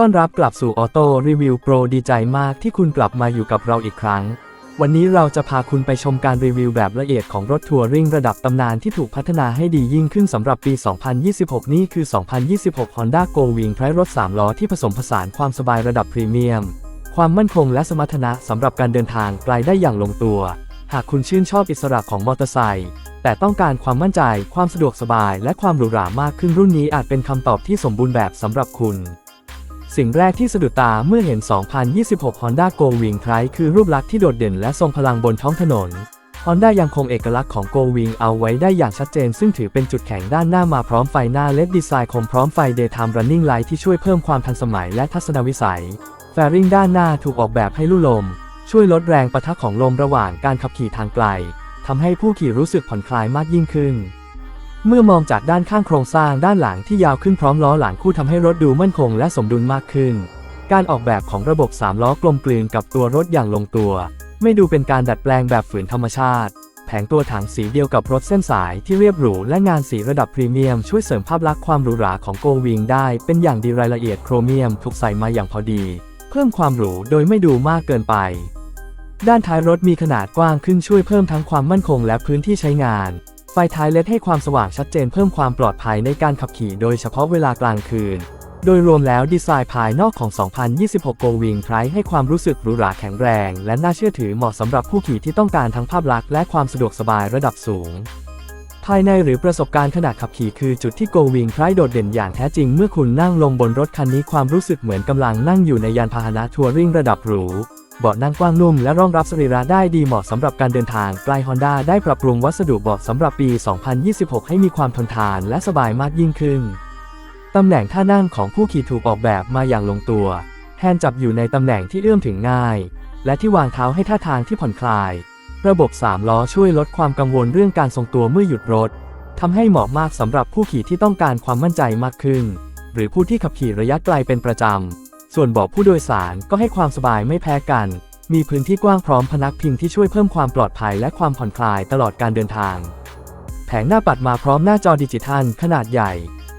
ต้อนรับกลับสู่ออโต้รีวิวโปรดีใจมากที่คุณกลับมาอยู่กับเราอีกครั้ง วันนี้เราจะพาคุณไปชมการรีวิวแบบละเอียดของรถทัวริงระดับตำนานที่ถูกพัฒนาให้ดียิ่งขึ้นสำหรับปี 2026 นี่คือ 2026 Honda Go Wing ไพรรถ 3 ล้อที่ผสมผสานความสบายระดับพรีเมียม ความมั่นคงและสมรรถนะสำหรับการเดินทางไกลได้อย่างลงตัว หากคุณชื่นชอบอิสระของมอเตอร์ไซค์แต่ต้องการความมั่นใจ ความสะดวกสบาย และความหรูหรามากขึ้นรุ่นนี้อาจเป็นคำตอบที่สมบูรณ์แบบสำหรับคุณ สิ่งแรกที่สะดุดตาเมื่อเห็น 2026 Honda Go Wing Tri คือรูปลักษณ์ที่โดดเด่นและทรงพลังบนท้องถนน Honda ยังคงเอกลักษณ์ของ Go Wing เอาไว้ได้อย่างชัดเจน ซึ่งถือเป็นจุดแข็งด้านหน้ามาพร้อมไฟหน้า LED ดีไซน์คมพร้อมไฟ Daytime Running Light ที่ช่วยเพิ่มความทันสมัยและทัศนวิสัย แฟริงด้านหน้าถูกออกแบบให้ลู่ลม ช่วยลดแรงประทะของลมระหว่างการขับขี่ทางไกลทำให้ผู้ขี่รู้สึกผ่อนคลายมากยิ่งขึ้น เมื่อมองจากด้านข้างโครงสร้างด้านหลังที่ยาวขึ้นพร้อมล้อหลังคู่ทำให้รถดูมั่นคงและสมดุลมากขึ้น การออกแบบของระบบ3ล้อกลมกลืนกับตัวรถอย่างลงตัว ไม่ดูเป็นการดัดแปลงแบบฝืนธรรมชาติ แผงตัวถังสีเดียวกับรถเส้นสายที่เรียบหรูและงานสีระดับพรีเมียมช่วยเสริมภาพลักษณ์ความหรูหราของโกวิงได้เป็นอย่างดีรายละเอียดโครเมียมถูกใส่มาอย่างพอดี เพิ่มความหรูโดยไม่ดูมากเกินไป ด้านท้ายรถมีขนาดกว้างขึ้นช่วยเพิ่มทั้งความมั่นคงและพื้นที่ใช้งาน ไฟท้ายเลดให้ความสว่างชัดเจนเพิ่มความปลอดภัยในการขับขี่โดยเฉพาะเวลากลางคืน โดยรวมแล้วดีไซน์ภายนอกของ 2026 Go Wing p r i ให้ความรู้สึกหรูหราแข็งแรง และน่าเชื่อถือเหมาะสำหรับผู้ขี่ที่ต้องการทั้งภาพลักษณ์และความสะดวกสบายระดับสูง ภายในหรือประสบการณ์ขณะขับขี่คือจุดที่ Go Wing p r i โดดเด่นอย่างแท้จริงเมื่อคุณนั่งลงบนรถคันนี้ความรู้สึกเหมือนกำลังนั่งอยู่ในยานพาหนะทัวริงระดับหรู เบาะนั่งกว้างนุ่มและรองรับสรีระได้ดีเหมาะสำหรับการเดินทางไกล Honda ได้ปรับปรุงวัสดุเบาะสำหรับปี 2026 ให้มีความทนทานและสบายมากยิ่งขึ้น ตำแหน่งท่านั่งของผู้ขี่ถูกออกแบบมาอย่างลงตัว แฮนด์จับอยู่ในตำแหน่งที่เอื้อมถึงง่าย และที่วางเท้าให้ท่าทางที่ผ่อนคลาย ระบบ 3 ล้อช่วยลดความกังวลเรื่องการทรงตัวเมื่อหยุดรถทำให้เหมาะมากสำหรับผู้ขี่ที่ต้องการความมั่นใจมากขึ้น หรือผู้ที่ขับขี่ระยะไกลเป็นประจำ ส่วนเบาะผู้โดยสารก็ให้ความสบายไม่แพ้กัน มีพื้นที่กว้างพร้อมพนักพิงที่ช่วยเพิ่มความปลอดภัยและความผ่อนคลายตลอดการเดินทาง แผงหน้าปัดมาพร้อมหน้าจอดิจิทัลขนาดใหญ่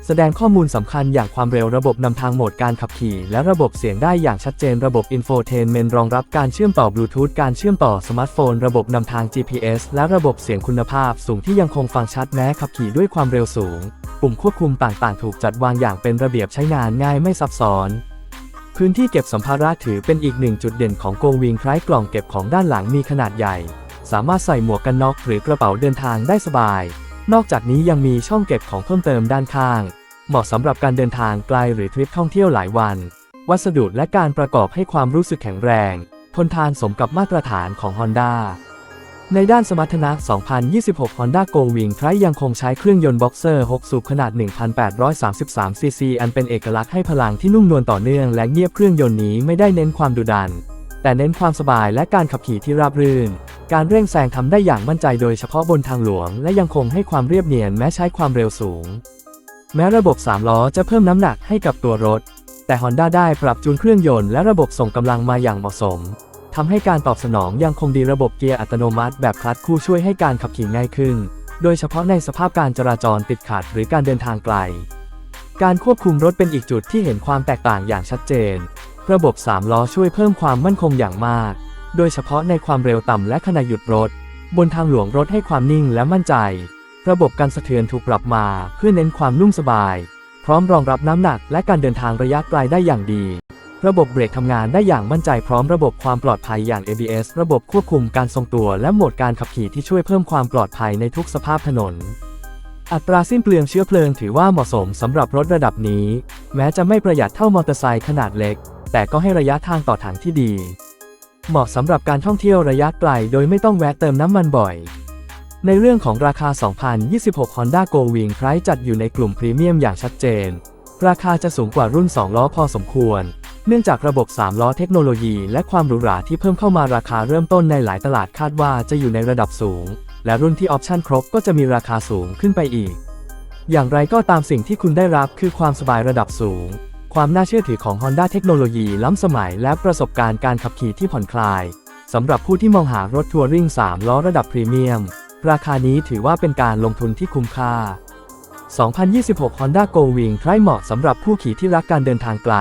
แสดงข้อมูลสำคัญอย่างความเร็วระบบนำทางโหมดการขับขี่และระบบเสียงได้อย่างชัดเจนระบบอินโฟเทนเมนรองรับการเชื่อมต่อบลูทูธการเชื่อมต่อสมาร์ทโฟน ระบบนำทาง GPS และระบบเสียงคุณภาพสูงที่ยังคงฟังชัดแม้ขับขี่ด้วยความเร็วสูง ปุ่มควบคุมต่างๆ ถูกจัดวางอย่างเป็นระเบียบใช้งานง่ายไม่ซับซ้อน พื้นที่เก็บสัมภาระถือเป็นอีกหนึ่งจุดเด่นของโกวิงคล้ายกล่องเก็บของด้านหลังมีขนาดใหญ่ สามารถใส่หมวกกันน็อกหรือกระเป๋าเดินทางได้สบาย นอกจากนี้ยังมีช่องเก็บของเพิ่มเติมด้านข้าง เหมาะสำหรับการเดินทางไกลหรือทริปท่องเที่ยวหลายวัน วัสดุและการประกอบให้ความรู้สึกแข็งแรง ทนทานสมกับมาตรฐานของ Honda ในด้านสมรรถนะ 2026 Honda Go Wing Tri ยังคงใช้เครื่องยนต์บ็อกเซอร์ 6 สูบขนาด 1,833 ซีซี อันเป็นเอกลักษณ์ให้พลังที่นุ่มนวลต่อเนื่องและเงียบเครื่องยนต์นี้ไม่ได้เน้นความดุดัน แต่เน้นความสบายและการขับขี่ที่ราบรื่น การเร่งแซงทำได้อย่างมั่นใจโดยเฉพาะบนทางหลวง และยังคงให้ความเรียบเนียนแม้ใช้ความเร็วสูง แม้ระบบ 3 ล้อจะเพิ่มน้ำหนักให้กับตัวรถ แต่ Honda ได้ปรับจูนเครื่องยนต์และระบบส่งกำลังมาอย่างเหมาะสม ทำให้การตอบสนองยังคงดีระบบเกียร์อัตโนมัติแบบคลัตช์คู่ช่วยให้การขับขี่ง่ายขึ้น โดยเฉพาะในสภาพการจราจรติดขัดหรือการเดินทางไกล การควบคุมรถเป็นอีกจุดที่เห็นความแตกต่างอย่างชัดเจน ระบบ3ล้อช่วยเพิ่มความมั่นคงอย่างมาก โดยเฉพาะในความเร็วต่ำและขณะหยุดรถ บนทางหลวงรถให้ความนิ่งและมั่นใจ ระบบการสะเทือนถูกปรับมาเพื่อเน้นความนุ่มสบาย พร้อมรองรับน้ำหนักและการเดินทางระยะไกลได้อย่างดี ระบบเบรกทำงานได้อย่างมั่นใจพร้อมระบบความปลอดภัยอย่าง ABS ระบบควบคุมการทรงตัวและโหมดการขับขี่ที่ช่วยเพิ่มความปลอดภัยในทุกสภาพถนน อัตราสิ้นเปลืองเชื้อเพลิงถือว่าเหมาะสมสำหรับรถระดับนี้ แม้จะไม่ประหยัดเท่ามอเตอร์ไซค์ขนาดเล็ก แต่ก็ให้ระยะทางต่อถังที่ดี เหมาะสำหรับการท่องเที่ยวระยะไกลโดยไม่ต้องแวะเติมน้ำมันบ่อย ในเรื่องของราคา 2026 Honda Go Wing Pri จัดอยู่ในกลุ่มพรีเมียมอย่างชัดเจน ราคาจะสูงกว่ารุ่น 2 ล้อพอสมควร เนื่องจากระบบ 3 ล้อเทคโนโลยี และความหรูหราที่เพิ่มเข้ามาราคาเริ่มต้นในหลายตลาดคาดว่าจะอยู่ในระดับสูง และรุ่นที่ออปชั่นครบก็จะมีราคาสูงขึ้นไปอีก อย่างไรก็ตามสิ่งที่คุณได้รับคือความสบายระดับสูง ความน่าเชื่อถือของ Honda เทคโนโลยีล้ำสมัยและประสบการณ์การขับขี่ที่ผ่อนคลายสำหรับผู้ที่มองหารถทัวริง3ล้อระดับพรีเมียม ราคานี้ถือว่าเป็นการลงทุนที่คุ้มค่า 2026 Honda Go Wing ใครเหมาะสำหรับผู้ขี่ที่รักการเดินทางไกล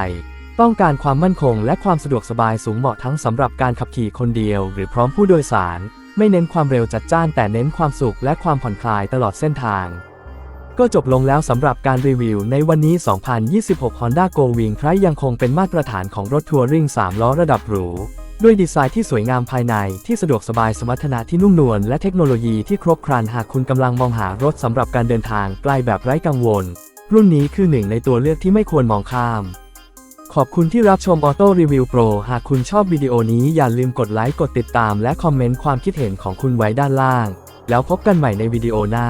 ต้องการความมั่นคงและความสะดวกสบายสูงเหมาะทั้งสำหรับการขับขี่คนเดียว หรือพร้อมผู้โดยสาร ไม่เน้นความเร็วจัดจ้านแต่เน้นความสุขและความผ่อนคลายตลอดเส้นทาง ก็จบลงแล้วสำหรับการรีวิวในวันนี้ 2026 Honda Go Wing ไพรยังคงเป็นมาตรฐานของรถทัวริง 3 ล้อระดับหรู ด้วยดีไซน์ที่สวยงามภายในที่สะดวกสบายสมรรถนะที่นุ่มนวลและเทคโนโลยีที่ครบครันหากคุณกำลังมองหารถสำหรับการเดินทางไกลแบบไร้กังวล รุ่นนี้คือหนึ่งในตัวเลือกที่ไม่ควรมองข้าม ขอบคุณที่รับชม Auto Review Pro หากคุณชอบวิดีโอนี้อย่าลืมกดไลค์ กดติดตาม และคอมเมนต์ความคิดเห็นของคุณไว้ด้านล่าง แล้วพบกันใหม่ในวิดีโอหน้า